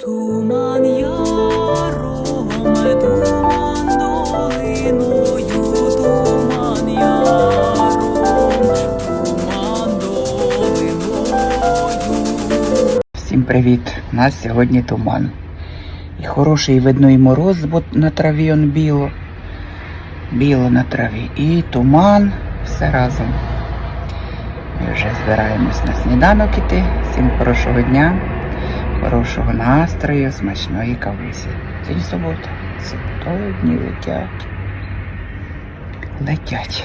Туман яром, туман. Всім привіт! У нас сьогодні туман. І хороший видно і мороз, бо на траві он біло. Біло на траві. І туман все разом. Ми вже збираємось на сніданок іти. Всім хорошого дня, хорошого настрою, смачної кавусі. Сьогодні субота. Суботою дні летять. Летять.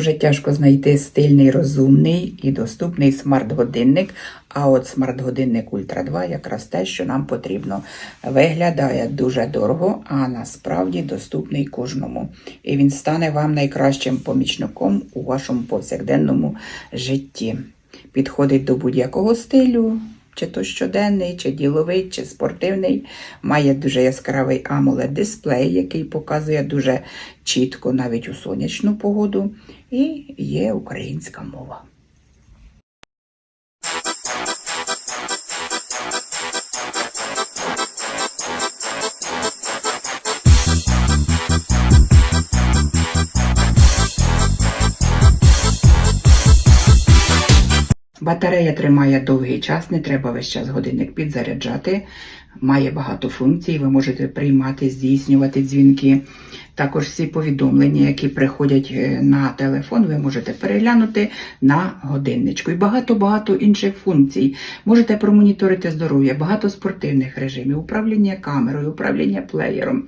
Дуже тяжко знайти стильний, розумний і доступний смарт-годинник. А от смарт-годинник Ультра 2 якраз те, що нам потрібно. Виглядає дуже дорого, а насправді доступний кожному. І він стане вам найкращим помічником у вашому повсякденному житті. Підходить до будь-якого стилю, чи то щоденний, чи діловий, чи спортивний. Має дуже яскравий amoled дисплей, який показує дуже чітко навіть у сонячну погоду. І є українська мова. Батарея тримає довгий час, не треба весь час годинник підзаряджати. Має багато функцій, ви можете приймати, здійснювати дзвінки. Також всі повідомлення, які приходять е, на телефон, ви можете переглянути на годинничку. І багато-багато інших функцій. Можете промоніторити здоров'я, багато спортивних режимів, управління камерою, управління плеєром.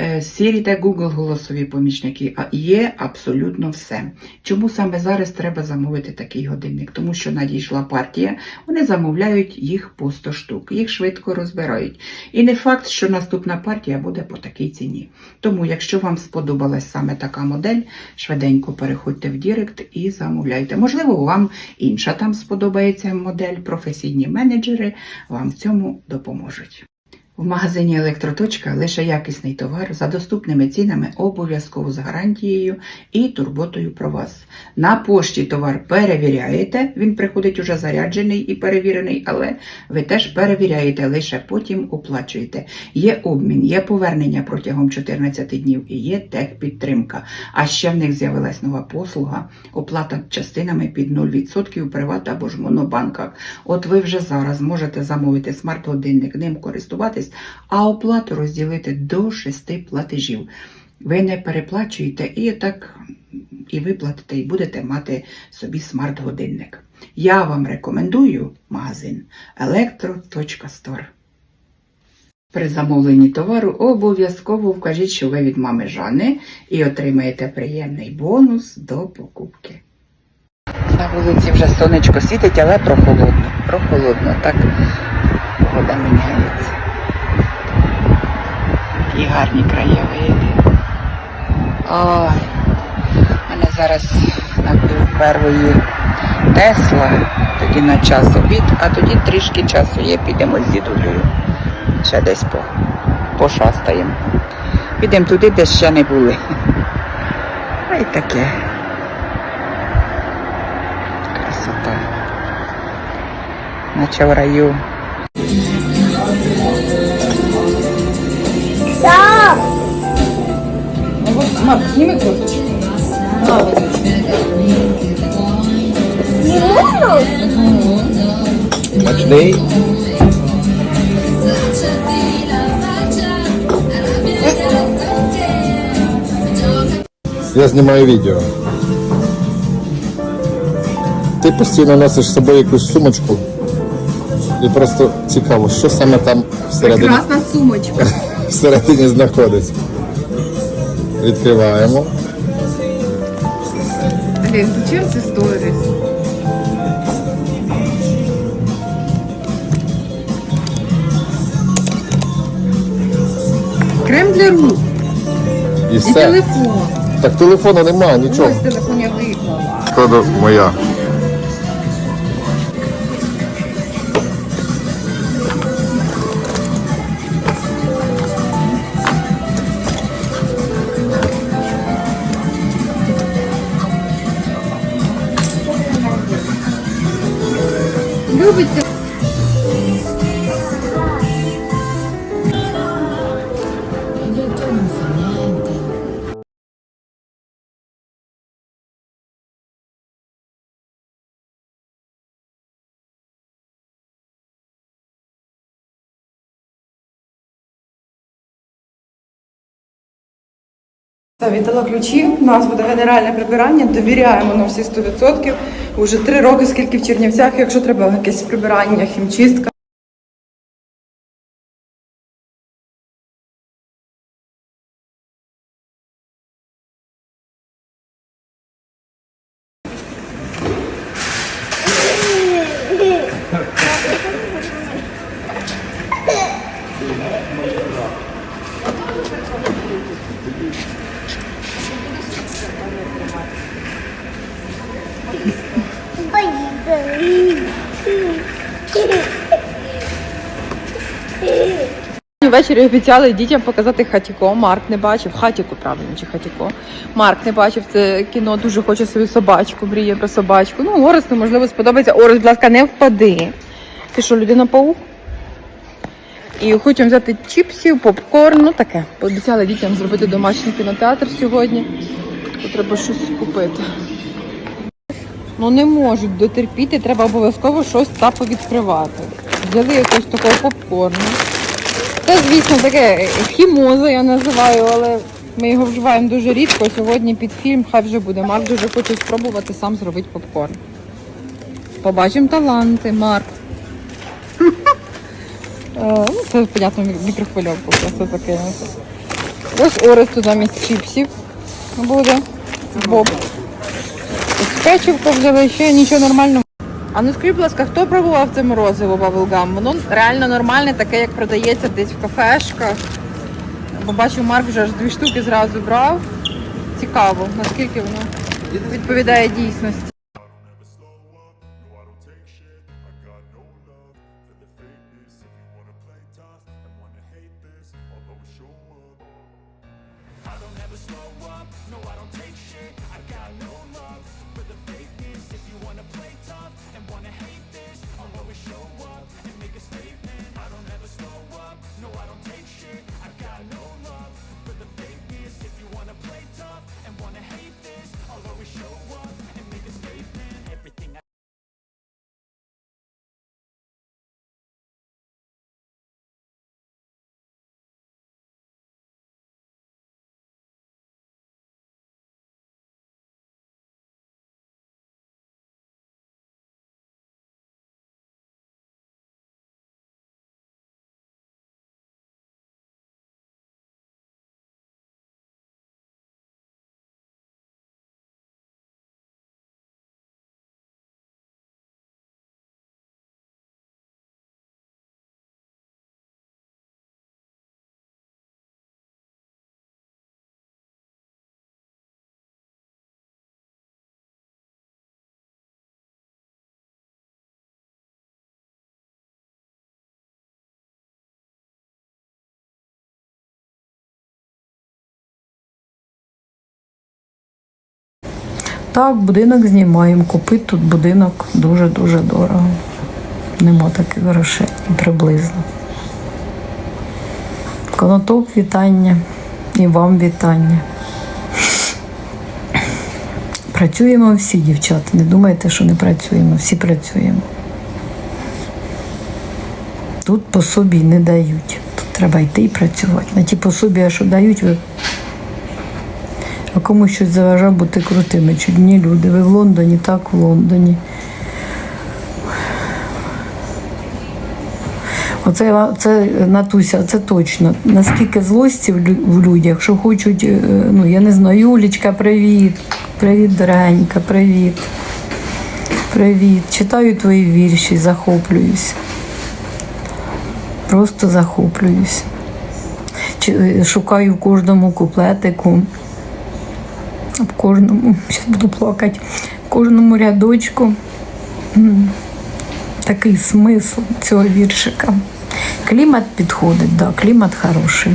Е, Siri та Google голосові помічники, а є абсолютно все. Чому саме зараз треба замовити такий годинник? Тому що надійшла партія, вони замовляють їх по 100 штук, їх швидко розбирають. І не факт, що наступна партія буде по такій ціні. Тому, якщо вам сподобалась саме така модель, швиденько переходьте в Дірект і замовляйте. Можливо, вам інша там сподобається модель, професійні менеджери вам в цьому допоможуть. В магазині Електроточка лише якісний товар за доступними цінами, обов'язково з гарантією і турботою про вас. На пошті товар перевіряєте, він приходить уже заряджений і перевірений, але ви теж перевіряєте, лише потім оплачуєте. Є обмін, є повернення протягом 14 днів і є техпідтримка. А ще в них з'явилась нова послуга, оплата частинами під 0% в приват або ж монобанках. От ви вже зараз можете замовити смарт-годинник, ним користуватись, а оплату розділити до 6 платежів. Ви не переплачуєте і так і виплатите, і будете мати собі смарт-годинник. Я вам рекомендую магазин electro.store. При замовленні товару обов'язково вкажіть, що ви від мами Жани і отримаєте приємний бонус до покупки. На вулиці вже сонечко світить, але прохолодно. Прохолодно, так вода міняється. гарні краєвиди. Ой, мене зараз на пів первої Тесла, тоді на час обід, а тоді трішки часу є, підемо з дідулею. Ще десь по, пошастаємо. Підемо туди, де ще не були. А й таке. Красота. Наче в раю. Мам, сними курточку. Смачний. Я знімаю відео. Ти постійно носиш з собою якусь сумочку. І просто цікаво, що саме там всередині, Красна сумочка. всередині знаходиться. Відкриваємо. Блін, зачем це сторіс? Крем для рук І і все. телефон. Так телефону немає, нічого. Ось телефон я виклала. Кода моя. Любите? Віддала ключі. У нас буде генеральне прибирання. Довіряємо на всі 100%. Уже три роки, скільки в Чернівцях, якщо треба якесь прибирання, хімчистка. Ввечері обіцяли дітям показати хатіко. Марк не бачив. Хатіко, правильно, чи хатіко. Марк не бачив це кіно, дуже хоче свою собачку, мріє про собачку. Ну, Орес, можливо, сподобається. Орес, будь ласка, не впади. Ти що, людина паук? І хочемо взяти чіпсів, попкорн, ну таке. Пообіцяли дітям зробити домашній кінотеатр сьогодні. То треба щось купити. Ну не можуть дотерпіти, треба обов'язково щось та повідкривати. Взяли якогось такого попкорну. Це, звісно, таке хімоза, я називаю, але ми його вживаємо дуже рідко. Сьогодні під фільм хай вже буде. Марк дуже хоче спробувати сам зробити попкорн. Побачимо таланти, Марк. Е, Ну, це, понятно, мі- мікрохвильовку просто таке. Ось Орес тут замість чіпсів буде. Боб. Ось Печивко взяли, ще нічого нормального. А ну скажіть, будь ласка, хто пробував це морозиво баблгам? Воно реально нормальне, таке, як продається десь в кафешках. Бо бачу, Марк вже аж дві штуки зразу брав. Цікаво, наскільки воно відповідає дійсності. Так, будинок знімаємо. Купити тут будинок дуже-дуже дорого. Нема таких грошей приблизно. Конотоп вітання і вам вітання. Працюємо всі, дівчата. Не думайте, що не працюємо. Всі працюємо. Тут пособій не дають. Тут треба йти і працювати. На ті пособія, що дають, ви а комусь щось заважав бути крутими. Чудні люди. Ви в Лондоні, так в Лондоні. Оце, це Натуся, це точно. Наскільки злості в людях, що хочуть, е, ну я не знаю, Юлічка, привіт. Привіт, дорогенька, привіт. Привіт. Читаю твої вірші, захоплююсь. Просто захоплююсь. Е, Шукаю в кожному куплетику, в кожному, зараз буду плакати, в кожному рядочку такий смисл цього віршика. Клімат підходить, да, клімат хороший.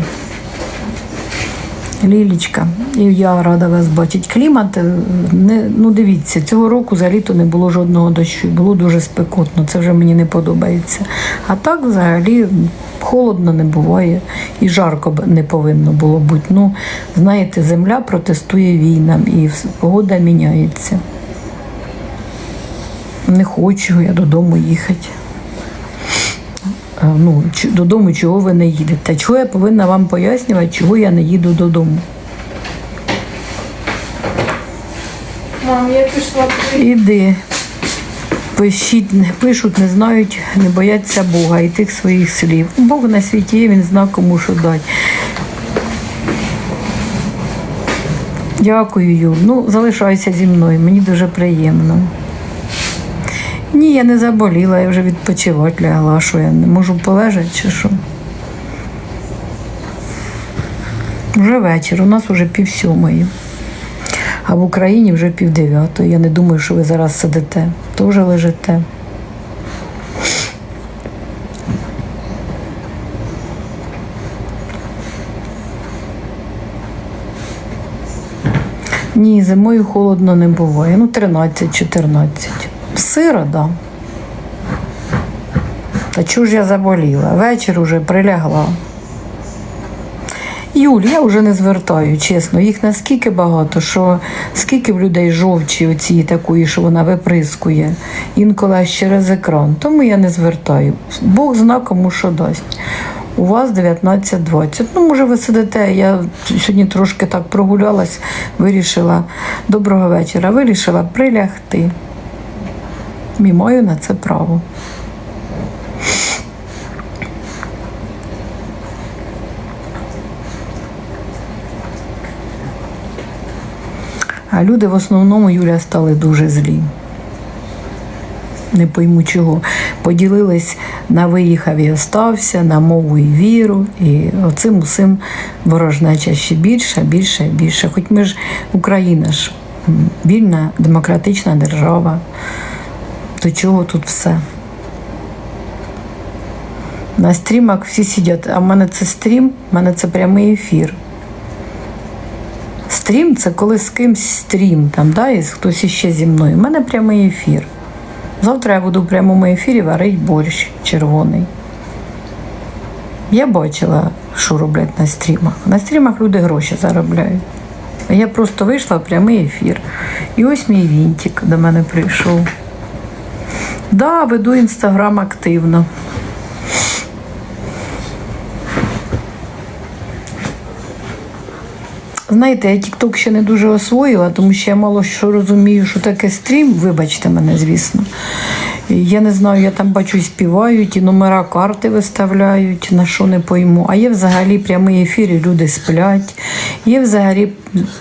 Лілічка, і я рада вас бачити. Клімат, е, не, ну дивіться, цього року за літо не було жодного дощу, було дуже спекотно, це вже мені не подобається. А так взагалі холодно не буває і жарко не повинно було бути. Ну, знаєте, земля протестує війнам і погода міняється. Не хочу я додому їхати. Е, Ну, додому чого ви не їдете? Чого я повинна вам пояснювати, чого я не їду додому? Мам, я пішла. Іди. Пишіть, пишуть, не знають, не бояться Бога і тих своїх слів. Бог на світі є, він зна кому що дати. Дякую, Юл. Ну, залишайся зі мною, мені дуже приємно. Ні, я не заболіла, я вже відпочивати лягла. Що я не можу полежати чи що? Вже вечір, у нас вже пів сьомої. А в Україні вже пів дев'ятої. Я не думаю, що ви зараз сидите. Теж лежите. Ні, зимою холодно не буває. Ну, 13-14. Сиро, да. Та чого ж я заболіла? Вечір уже прилягла. Юль, я вже не звертаю, чесно. Їх наскільки багато, що скільки в людей жовчі оці такої, що вона виприскує, інколи аж через екран. Тому я не звертаю. Бог зна кому що дасть. У вас 19.20. Ну, може, ви сидите. Я сьогодні трошки так прогулялась, вирішила доброго вечора, вирішила прилягти. І маю на це право. А люди в основному Юля стали дуже злі. Не пойму чого. Поділились на виїхав і остався, на мову і віру. І оцим усім ворожнеча ще більше, більше, більше. Хоч ми ж Україна ж вільна, демократична держава. До чого тут все? На стрімах всі сидять, а в мене це стрім, в мене це прямий ефір. Стрім це коли з кимсь стрім, там, да, і хтось іще зі мною. У мене прямий ефір. Завтра я буду в прямому ефірі варити борщ червоний. Я бачила, що роблять на стрімах. На стрімах люди гроші заробляють. Я просто вийшла в прямий ефір. І ось мій вінтик до мене прийшов. Да, веду інстаграм активно. Знаєте, я TikTok ще не дуже освоїла, тому що я мало що розумію, що таке стрім. Вибачте мене, звісно. Я не знаю, я там бачу, співають, і номера карти виставляють, на що не пойму. А є взагалі прямий ефір, і люди сплять. Є взагалі,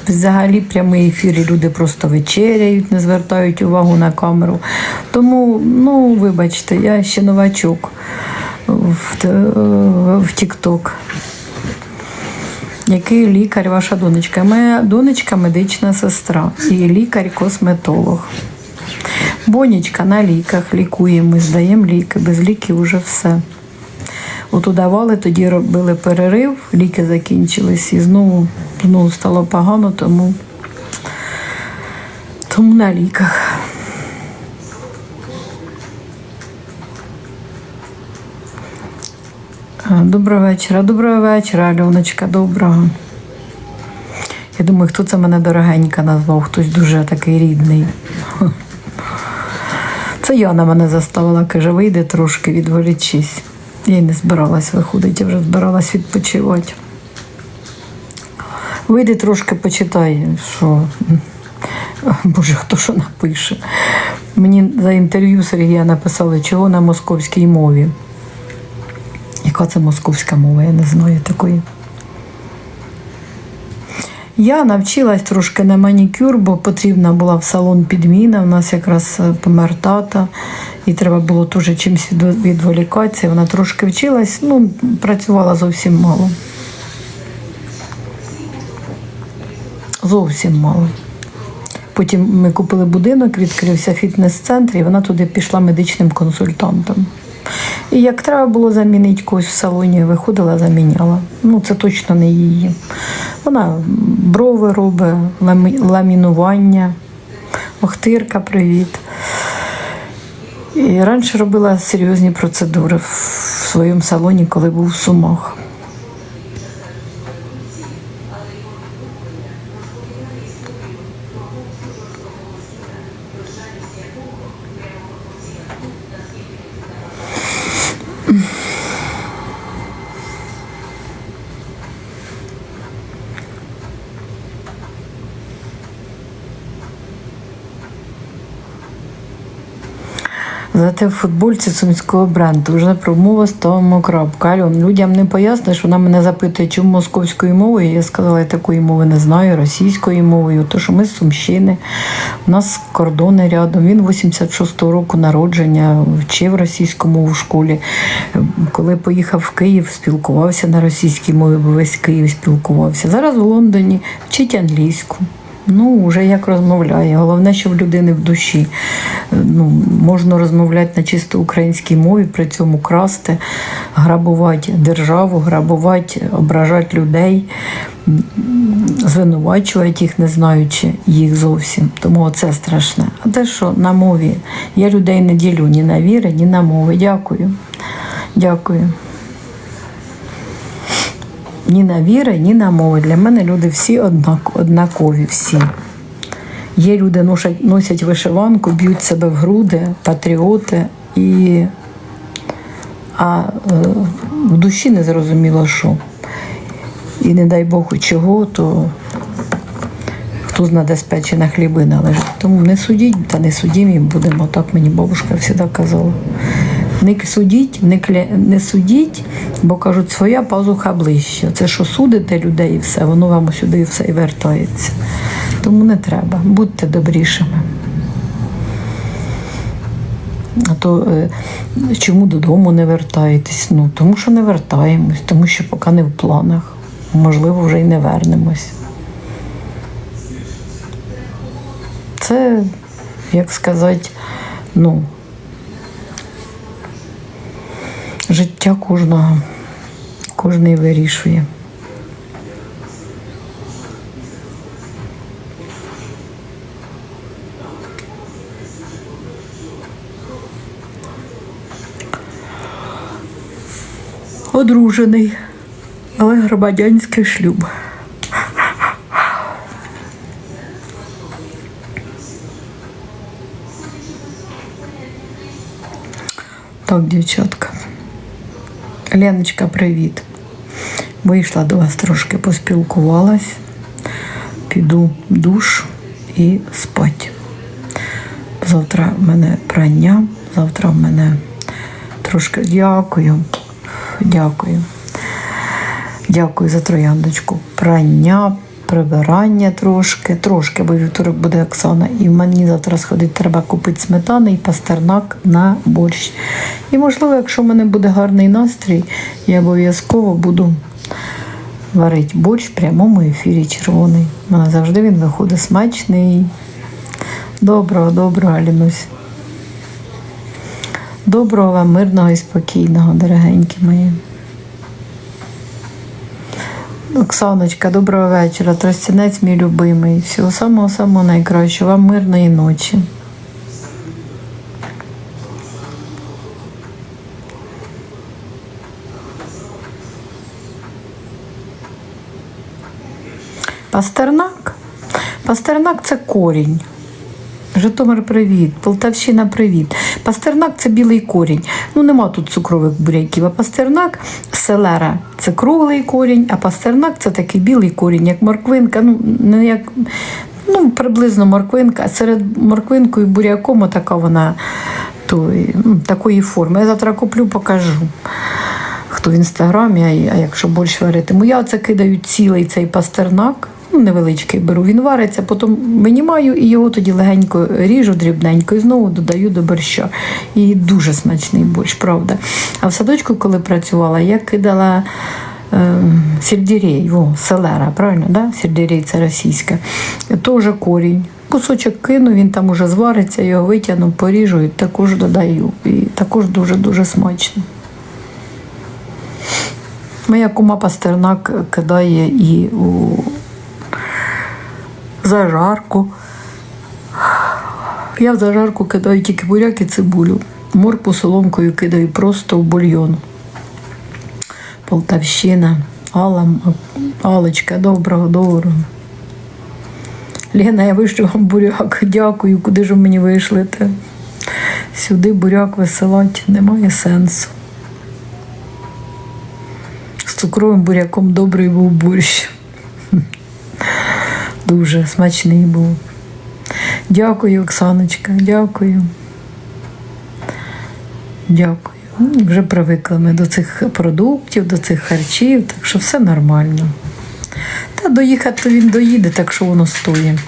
взагалі прямий ефір, і люди просто вечеряють, не звертають увагу на камеру. Тому, ну, вибачте, я ще новачок в, в TikTok. Який лікар ваша донечка? Моя донечка медична сестра і лікар-косметолог. Бонечка на ліках лікуємо, здаємо ліки, без ліків вже все. От удавали, тоді робили перерив, ліки закінчились і знову, знову стало погано, тому Тому на ліках. А, Доброго вечора, доброго вечора, Альоночка, доброго. Я думаю, хто це мене дорогенька назвав, хтось дуже такий рідний. Це Яна мене заставила, каже, вийди трошки, відволічись. Я й не збиралась виходити, я вже збиралась відпочивати. Вийди трошки почитай, що. Боже, хто що напише. Мені за інтерв'ю Сергія написали, чого на московській мові. Яка це московська мова? Я не знаю такої. Я навчилась трошки на манікюр, бо потрібна була в салон підміна. У нас якраз е, помер тата, і треба було теж чимось відволікатися. Вона трошки вчилась, ну, працювала зовсім мало. Зовсім мало. Потім ми купили будинок, відкрився фітнес-центр, і вона туди пішла медичним консультантом. І як треба було замінити когось в салоні, виходила, заміняла. Ну, це точно не її. Вона брови робить, ламі- ламінування, охтирка, привіт. І раніше робила серйозні процедури в своєму салоні, коли був в Сумах. Зате в футбольці сумського бренду вже промова ставимо крапку. Альон, людям не поясниш, вона мене запитує, чому московською мовою. Я сказала, я такої мови не знаю, російською мовою, то що ми з Сумщини, у нас кордони рядом. Він 86-го року народження, вчив російську мову в школі. Коли поїхав в Київ, спілкувався на російській мові, бо весь Київ спілкувався. Зараз в Лондоні вчить англійську. Ну, вже як розмовляє. Головне, що в людини в душі. Е, Ну, можна розмовляти на чисто українській мові, при цьому красти, грабувати державу, грабувати, ображати людей, звинувачувати їх, не знаючи їх зовсім. Тому це страшне. А те, що на мові я людей не ділю ні на віри, ні на мови. Дякую. Дякую. Ні на віри, ні на мови. Для мене люди всі однак, однакові, всі. Є люди носять, носять вишиванку, б'ють себе в груди, патріоти, і а е, в душі не зрозуміло що. І не дай Бог чого, то хто зна, де спечена хлібина лежить. Тому не судіть та не судім їм будемо. Так мені бабушка завжди казала. Не судіть, не, кля... не судіть, бо кажуть, своя пазуха ближче. Це що судите людей і все, воно вам сюди і все і вертається. Тому не треба, будьте добрішими. А то е, чому додому не вертаєтесь? Ну, тому що не вертаємось, тому що поки не в планах. Можливо, вже й не вернемось. Це, як сказати, ну, життя кожного, кожний вирішує. Одружений, але громадянський шлюб. Так, дівчатка. Леночка, привіт. Вийшла до вас трошки поспілкувалась. Піду в душ і спать. Завтра в мене прання, завтра в мене трошки дякую. Дякую. Дякую за трояндочку. Прання, прибирання трошки, трошки, бо вівторок буде Оксана. І мені завтра сходити треба купити сметани і пастернак на борщ. І можливо, якщо в мене буде гарний настрій, я обов'язково буду варити борщ в прямому ефірі червоний. У мене завжди він виходить смачний. Доброго, доброго, Алінусь. Доброго вам, мирного і спокійного, дорогенькі мої. Оксаночка, доброго вечора. Тростянець мій любимий. Всього самого-самого найкращого. Вам мирної ночі. Пастернак. Пастернак це корінь. Житомир, привіт, Полтавщина, привіт. Пастернак це білий корінь. Ну нема тут цукрових буряків. А пастернак селера це круглий корінь, а пастернак це такий білий корінь, як морквинка. Ну, не як, ну приблизно морквинка. Серед морквинкою і буряком така вона той, ну, такої форми. Я завтра куплю, покажу. Хто в інстаграмі, а, а якщо борщ варитиму. Я оце кидаю цілий цей пастернак. Ну, невеличкий беру, він вариться, потім винімаю і його тоді легенько ріжу дрібненько і знову додаю до борща. І дуже смачний борщ, правда. А в садочку, коли працювала, я кидала е, сельдерей, о, селера, правильно? Да? Сельдерей це російське. Теж корінь. Кусочок кину, він там уже звариться, його витягну, поріжу і також додаю. І також дуже-дуже смачно. Моя кума пастернак кидає і у зажарку. Я в зажарку кидаю тільки буряк і цибулю. Моркву соломкою кидаю просто в бульйон. Полтавщина, Алла, Алочка, доброго, доброго. Лена, я вишлю вам буряк. Дякую, куди ж ви мені вишлете? Сюди буряк висилати немає сенсу. З цукровим буряком добрий був борщ. Дуже смачний був. Дякую, Оксаночка, дякую. Дякую. Ну, Вже привикли ми до цих продуктів, до цих харчів, так що все нормально. Та доїхати він доїде, так що воно стоїть.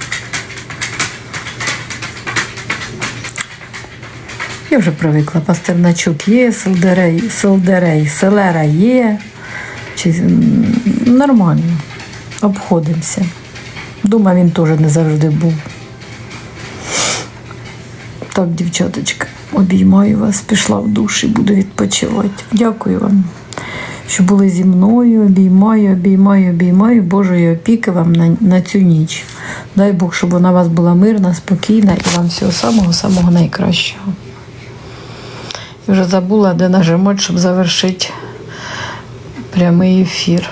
Я вже привикла. Пастерначок є, селдерей, селдерей, селера є. Чи, нормально. Обходимося. Дома він теж не завжди був. Так, дівчаточка, обіймаю вас, пішла в душ і буду відпочивати. Дякую вам, що були зі мною. Обіймаю, обіймаю, обіймаю Божої опіки вам на, на цю ніч. Дай Бог, щоб вона у вас була мирна, спокійна і вам всього самого-самого найкращого. Я вже забула, де нажимати, щоб завершити прямий ефір.